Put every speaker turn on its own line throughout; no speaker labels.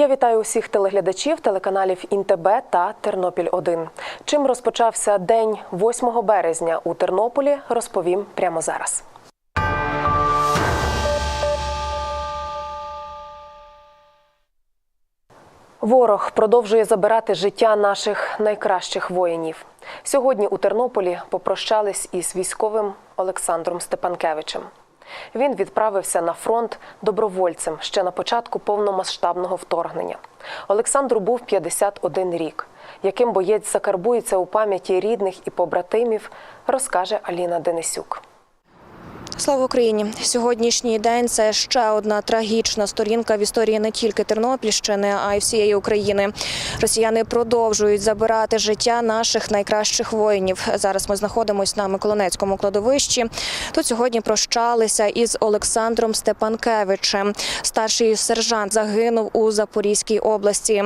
Я вітаю усіх телеглядачів телеканалів Інтеб та Тернопіль 1 Чим розпочався день 8 березня у Тернополі, розповім прямо зараз. Ворог продовжує забирати життя наших найкращих воїнів. Сьогодні у Тернополі попрощались із військовим Олександром Степанкевичем. Він відправився на фронт добровольцем ще на початку повномасштабного вторгнення. Олександру був 51 рік. Яким боєць закарбується у пам'яті рідних і побратимів, розкаже Аліна Денисюк.
Слава Україні! Сьогоднішній день це ще одна трагічна сторінка в історії не тільки Тернопільщини, а й всієї України. Росіяни продовжують забирати життя наших найкращих воїнів. Зараз ми знаходимося на Миколинецькому кладовищі. Тут сьогодні прощалися із Олександром Степанкевичем. Старший сержант загинув у Запорізькій області.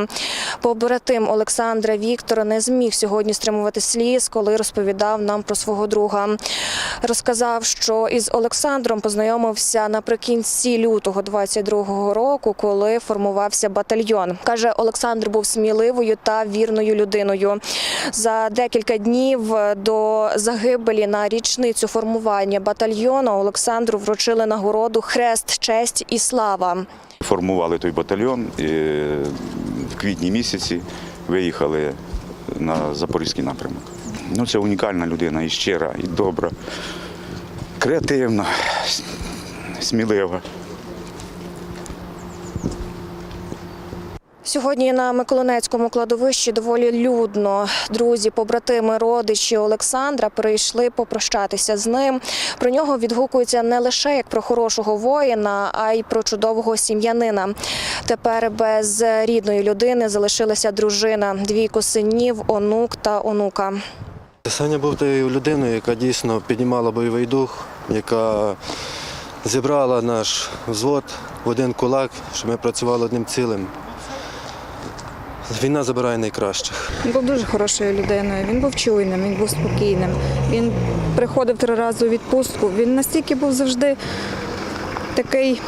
Побратим Олександра Віктора не зміг сьогодні стримувати сліз, коли розповідав нам про свого друга. Розказав, що із Олександром познайомився наприкінці лютого 22-го року, коли формувався батальйон. Каже, Олександр був сміливою та вірною людиною. За декілька днів до загибелі на річницю формування батальйону Олександру вручили нагороду Хрест, честь і слава.
Формували той батальйон в квітні місяці виїхали на Запорізький напрямок. Ну, це унікальна людина, і щира, і добра, креативна, с- смілива.
Сьогодні на Миколинецькому кладовищі доволі людно. Друзі, побратими, родичі Олександра прийшли попрощатися з ним. Про нього відгукуються не лише як про хорошого воїна, а й про чудового сім'янина. Тепер без рідної людини залишилася дружина, двійко синів, онук та онука.
Саня був тією людиною, яка дійсно піднімала бойовий дух, яка зібрала наш взвод в один кулак, щоб ми працювали одним цілим. Війна забирає найкращих.
Він був дуже хорошою людиною. Він був чуйним, він був спокійним. Він приходив три рази у відпустку. Він настільки був завжди такий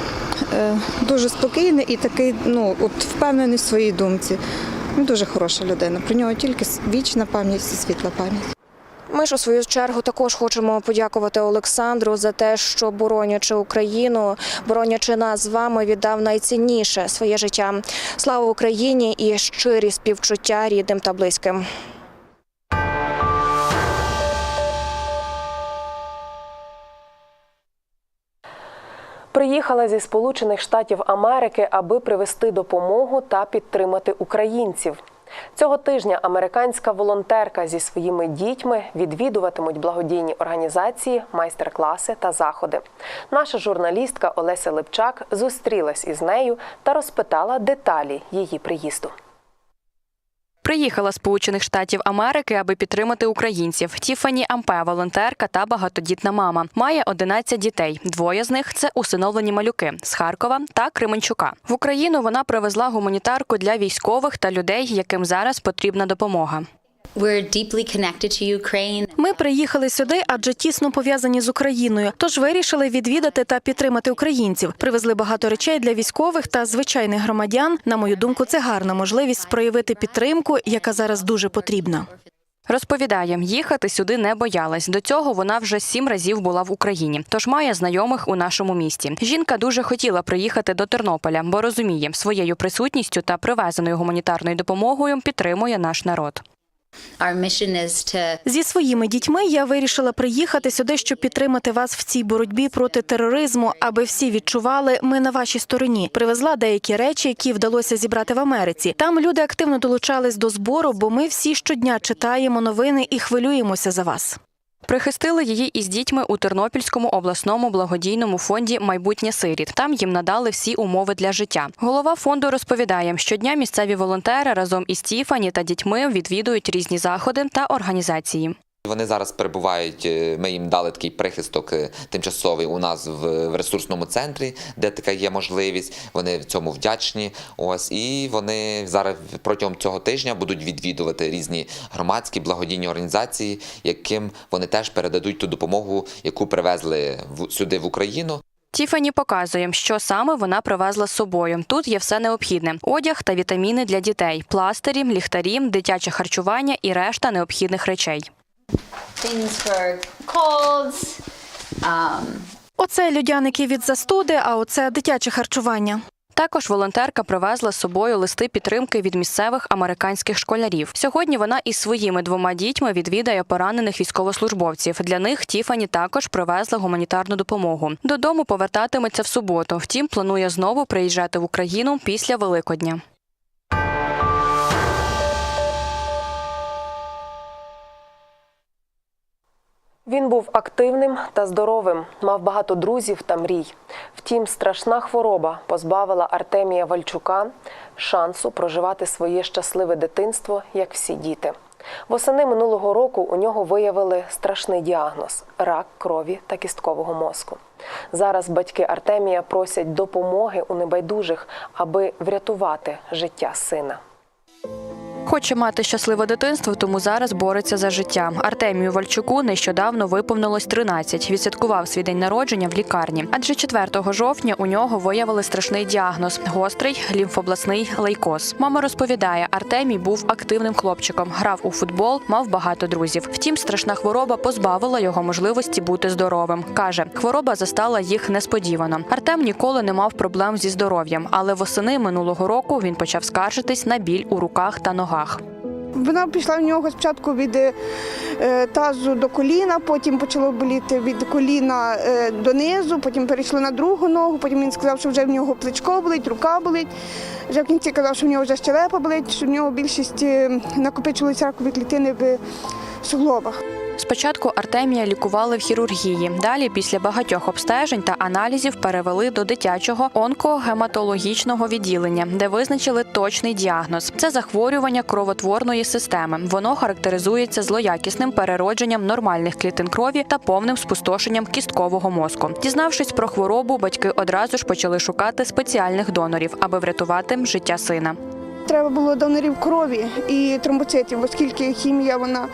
е, дуже спокійний і такий, ну, от впевнений в своїй думці. Він дуже хороша людина. Про нього тільки вічна пам'ять і світла пам'ять.
Ми ж у свою чергу також хочемо подякувати Олександру за те, що боронячи Україну, боронячи нас з вами, віддав найцінніше своє життя. Слава Україні і щирі співчуття рідним та близьким.
Приїхала зі Сполучених Штатів Америки, аби привезти допомогу та підтримати українців. Цього тижня американська волонтерка зі своїми дітьми відвідуватимуть благодійні організації, майстер-класи та заходи. Наша журналістка Олеся Липчак зустрілась із нею та розпитала деталі її приїзду.
Приїхала з Сполучених Штатів Америки, аби підтримати українців. Тіфані Ампе, волонтерка та багатодітна мама. Має 11 дітей. Двоє з них це усиновлені малюки з Харкова та Кременчука. В Україну вона привезла гуманітарку для військових та людей, яким зараз потрібна допомога.
Ми приїхали сюди, адже тісно пов'язані з Україною. Тож вирішили відвідати та підтримати українців. Привезли багато речей для військових та звичайних громадян. На мою думку, це гарна можливість проявити підтримку, яка зараз дуже потрібна.
Розповідає, їхати сюди не боялась. До цього вона вже сім разів була в Україні, тож має знайомих у нашому місті. Жінка дуже хотіла приїхати до Тернополя, бо розуміє, своєю присутністю та привезеною гуманітарною допомогою підтримує наш народ.
Зі своїми дітьми я вирішила приїхати сюди, щоб підтримати вас в цій боротьбі проти тероризму, аби всі відчували, ми на вашій стороні. Привезла деякі речі, які вдалося зібрати в Америці. Там люди активно долучались до збору, бо ми всі щодня читаємо новини і хвилюємося за вас.
Прихистили її із дітьми у Тернопільському обласному благодійному фонді Майбутнє сиріт. Там їм надали всі умови для життя. Голова фонду розповідає, щодня місцеві волонтери разом із Тіфані та дітьми відвідують різні заходи та організації.
Вони зараз перебувають. е, Ми їм дали такий прихисток е, тимчасовий у нас в, ресурсному центрі, де така є можливість. Вони в цьому вдячні. Ось і вони зараз протягом цього тижня будуть відвідувати різні громадські благодійні організації, яким вони теж передадуть ту допомогу, яку привезли в, сюди в Україну.
Тіфані показує, що саме вона привезла з собою. Тут є все необхідне: одяг та вітаміни для дітей, пластирі, ліхтарі, дитяче харчування і решта необхідних речей.
Things for colds. Um,
Оце людяники від застуди, а оце дитяче харчування.
Також волонтерка привезла з собою листи підтримки від місцевих американських школярів. Сьогодні вона із своїми двома дітьми відвідає поранених військовослужбовців. Для них Тіфані також привезла гуманітарну допомогу. Додому повертатиметься в суботу. Втім, планує знову приїжджати в Україну після Великодня.
Він був активним та здоровим, мав багато друзів та мрій. Втім, страшна хвороба позбавила Артемія Вальчука шансу проживати своє щасливе дитинство, як всі діти. Восени минулого року у нього виявили страшний діагноз рак крові та кісткового мозку. Зараз батьки Артемія просять допомоги у небайдужих, аби врятувати життя сина.
Хоче мати щасливе дитинство, тому зараз бореться за життя. Артемію Вальчуку нещодавно виповнилось 13. Відсвяткував свій день народження в лікарні. Адже 4 жовтня у нього виявили страшний діагноз гострий лімфобласний лейкоз. Мама розповідає, Артемій був активним хлопчиком, грав у футбол, мав багато друзів. Втім, страшна хвороба позбавила його можливості бути здоровим. каже, хвороба застала їх несподівано. Артем ніколи не мав проблем зі здоров'ям, але восени минулого року він почав скаржитись на біль у руках та ногах.
Вона пішла в нього спочатку від е, тазу до коліна, потім почало боліти від коліна е, донизу, потім перейшло на другу ногу, потім він сказав, що вже в нього плечко болить, рука болить. Вже в кінці казав, що в нього вже щелепа болить, що в нього більшість накопичилося накопичилися ракові клітини в суглобах.
Спочатку Артемія лікували в хірургії. Далі, після багатьох обстежень та аналізів, перевели до дитячого онкогематологічного відділення, де визначили точний діагноз. Це захворювання кровотворної системи. Воно характеризується злоякісним переродженням нормальних клітин крові та повним спустошенням кісткового мозку. Дізнавшись про хворобу, батьки одразу ж почали шукати спеціальних донорів, аби врятувати життя сина.
Треба було донорів крові і тромбоцитів, оскільки хімія вона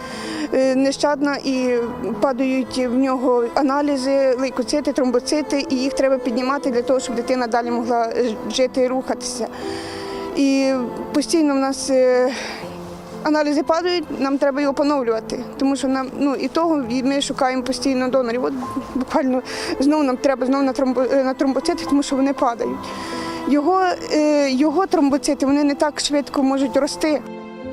е, нещадна і падають в нього аналізи, лейкоцити, тромбоцити, і їх треба піднімати для того, щоб дитина далі могла е, жити і рухатися. І постійно в нас е, аналізи падають, нам треба його поновлювати, тому що нам ну і того і ми шукаємо постійно донорів. От буквально знову нам треба знову на тромбо, на тромбоцити, тому що вони падають. Його, е, його тромбоцити вони не так швидко можуть рости.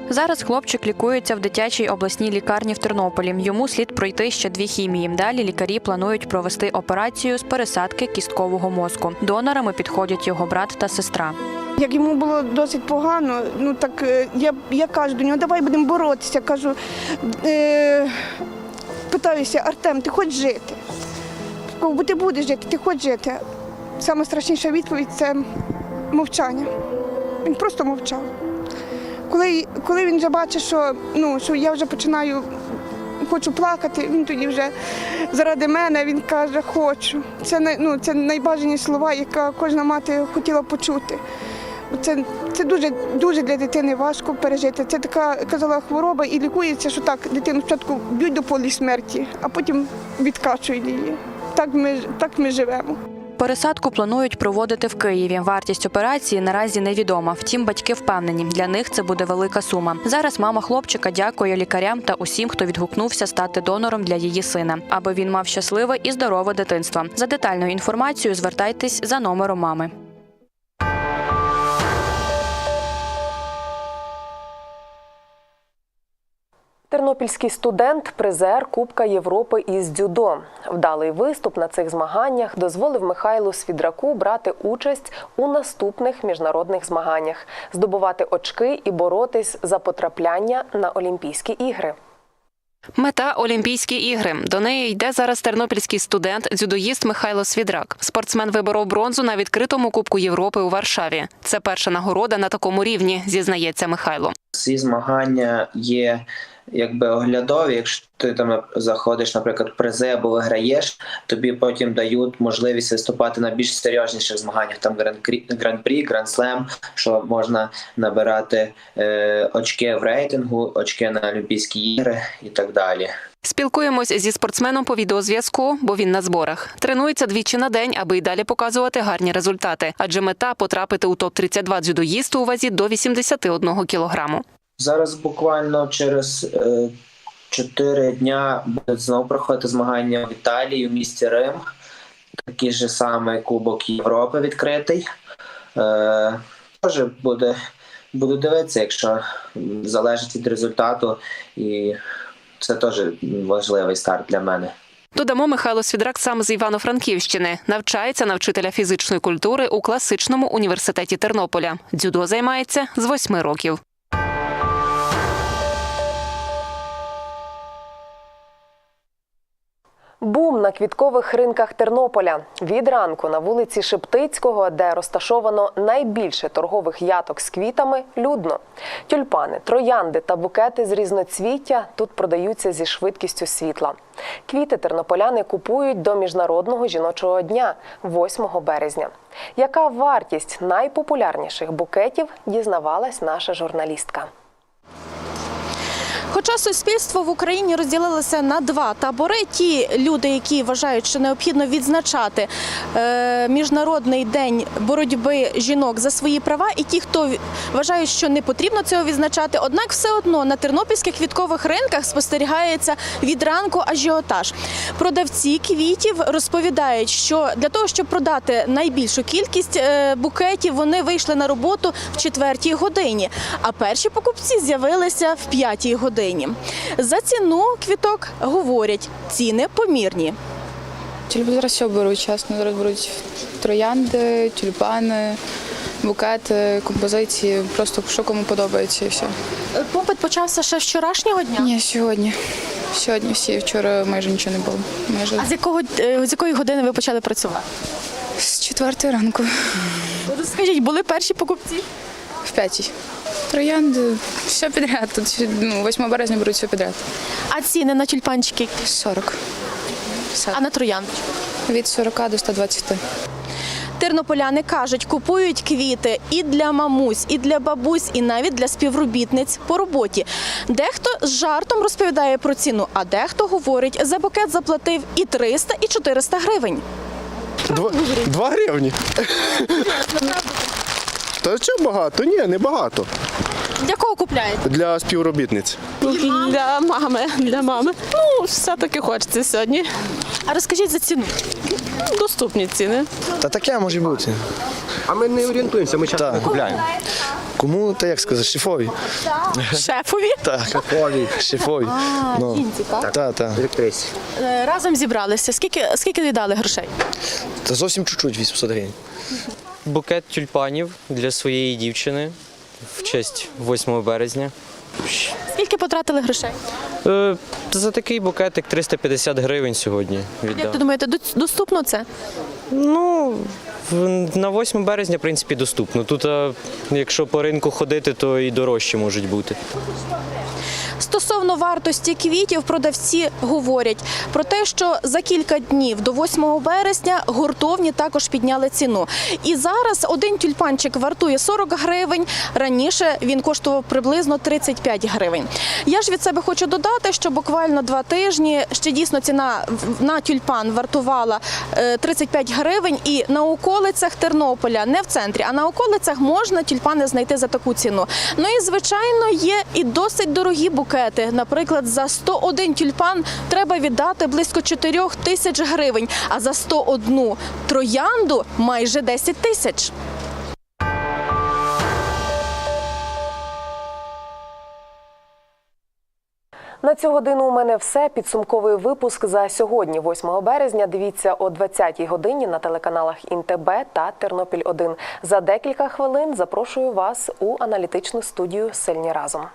Зараз хлопчик лікується в дитячій обласній лікарні в Тернополі. Йому слід пройти ще дві хімії. Далі лікарі планують провести операцію з пересадки кісткового мозку. Донорами підходять його брат та сестра.
Як йому було досить погано, ну так е, я, я кажу до нього, давай будемо боротися. Кажу, е, питаюся, Артем, ти хочеш жити? Бо ти будеш жити, ти хочеш жити. Саме страшніша відповідь це мовчання. Він просто мовчав. Коли, коли він вже бачить, що, ну, що я вже починаю, хочу плакати, він тоді вже заради мене він каже, хочу. Це, ну, це найбажані слова, яка кожна мати хотіла почути. Це, це дуже, дуже для дитини важко пережити. Це така казала хвороба і лікується, що так дитину спочатку б'ють до полі смерті, а потім відкачують її. Так ми, так ми живемо.
Пересадку планують проводити в Києві. Вартість операції наразі невідома. Втім, батьки впевнені, для них це буде велика сума. Зараз мама хлопчика дякує лікарям та усім, хто відгукнувся стати донором для її сина, аби він мав щасливе і здорове дитинство. За детальною інформацією звертайтесь за номером мами.
Тернопільський студент, призер Кубка Європи із дзюдо. Вдалий виступ на цих змаганнях дозволив Михайлу Свідраку брати участь у наступних міжнародних змаганнях, здобувати очки і боротись за потрапляння на Олімпійські ігри.
Мета Олімпійські ігри. До неї йде зараз тернопільський студент, дзюдоїст Михайло Свідрак. Спортсмен виборов бронзу на відкритому Кубку Європи у Варшаві. Це перша нагорода на такому рівні, зізнається Михайло.
Ці змагання є якби оглядові. Якщо ти там заходиш, наприклад, призи або виграєш, тобі потім дають можливість виступати на більш серйозніших змаганнях. Там гран-прі, гран-слем, що можна набирати е, очки в рейтингу, очки на Олімпійські ігри і так далі.
Спілкуємось зі спортсменом по відеозв'язку, бо він на зборах. Тренується двічі на день, аби й далі показувати гарні результати. Адже мета потрапити у топ 32 дзюдоїсту у вазі до 81 кілограму.
Зараз буквально через е, дня будуть знову проходити змагання в Італії, в місті Рим. Такий же самий Кубок Європи відкритий. Е, Теж буде, буду дивитися, якщо залежить від результату, і це теж важливий старт для мене.
Додамо, Михайло Свідрак сам з Івано-Франківщини. Навчається на вчителя фізичної культури у класичному університеті Тернополя. Дзюдо займається з восьми років.
На квіткових ринках Тернополя. Від ранку на вулиці Шептицького, де розташовано найбільше торгових яток з квітами, людно. Тюльпани, троянди та букети з різноцвіття тут продаються зі швидкістю світла. Квіти тернополяни купують до міжнародного жіночого дня 8 березня. Яка вартість найпопулярніших букетів дізнавалась наша журналістка.
Хоча суспільство в Україні розділилося на два табори: ті люди, які вважають, що необхідно відзначати е, міжнародний день боротьби жінок за свої права, і ті, хто вважають, що не потрібно цього відзначати. Однак, все одно на тернопільських квіткових ринках спостерігається від ранку ажіотаж. Продавці квітів розповідають, що для того, щоб продати найбільшу кількість е, букетів, вони вийшли на роботу в четвертій годині. А перші покупці з'явилися в п'ятій годині. За ціну квіток говорять, ціни помірні.
Тюльпани зараз все беруть, чесно. Зараз беруть троянди, тюльпани, букети, композиції. Просто що кому подобається і все.
Попит почався ще з вчорашнього дня.
Ні, сьогодні. Сьогодні всі вчора майже нічого не було. Майже
А з якого е, з якої години ви почали працювати?
з четвертої ранку,
Скажіть, були перші покупці?
в п'ятій. Троянди, все підряд. Тут ну, 8 березня беруть все підряд.
А ціни на тюльпанчики,
40.
а на троянди?
Від 40 до 120.
Тернополяни кажуть, купують квіти і для мамусь, і для бабусь, і навіть для співробітниць по роботі. Дехто з жартом розповідає про ціну, а дехто говорить, за букет заплатив і 300, і 400 гривень.
Два, два гривні. Та що багато? Ні, не багато.
Для кого купляєте?
Для співробітниць.
Для мами, для мами. Ну, все-таки хочеться сьогодні.
А розкажіть за ціну.
Доступні ціни.
Та таке може бути. А ми не орієнтуємося, ми часто не купляємо. Кому, та як сказати, шефові.
Шефові
Так. Шефові. Шефові. Ну,
жінці, так?
та, та.
Е, разом зібралися. Скільки скільки віддали грошей?
Та зовсім чуть-чуть 800 гривень.
Букет тюльпанів для своєї дівчини в честь 8 березня.
Скільки потратили грошей?
Е, за такий букетик 350 гривень сьогодні
Як
віддав.
ти думаєте, доступно це?
Ну, на 8 березня, в принципі, доступно. Тут, е, якщо по ринку ходити, то і дорожчі можуть бути.
Стосовно вартості квітів, продавці говорять про те, що за кілька днів до 8 березня гуртовні також підняли ціну. І зараз один тюльпанчик вартує 40 гривень. Раніше він коштував приблизно 35 гривень. Я ж від себе хочу додати, що буквально два тижні ще дійсно ціна на тюльпан вартувала е, 35 гривень. І на околицях Тернополя, не в центрі, а на околицях можна тюльпани знайти за таку ціну. Ну і звичайно є і досить дорогі букети. Наприклад, за 101 тюльпан треба віддати близько 4 тисяч гривень, а за 101 троянду майже 10 тисяч.
На цю годину у мене все. Підсумковий випуск за сьогодні, 8 березня. Дивіться о 20-й годині на телеканалах ІНТБ та Тернопіль 1 За декілька хвилин запрошую вас у аналітичну студію Сильні разом.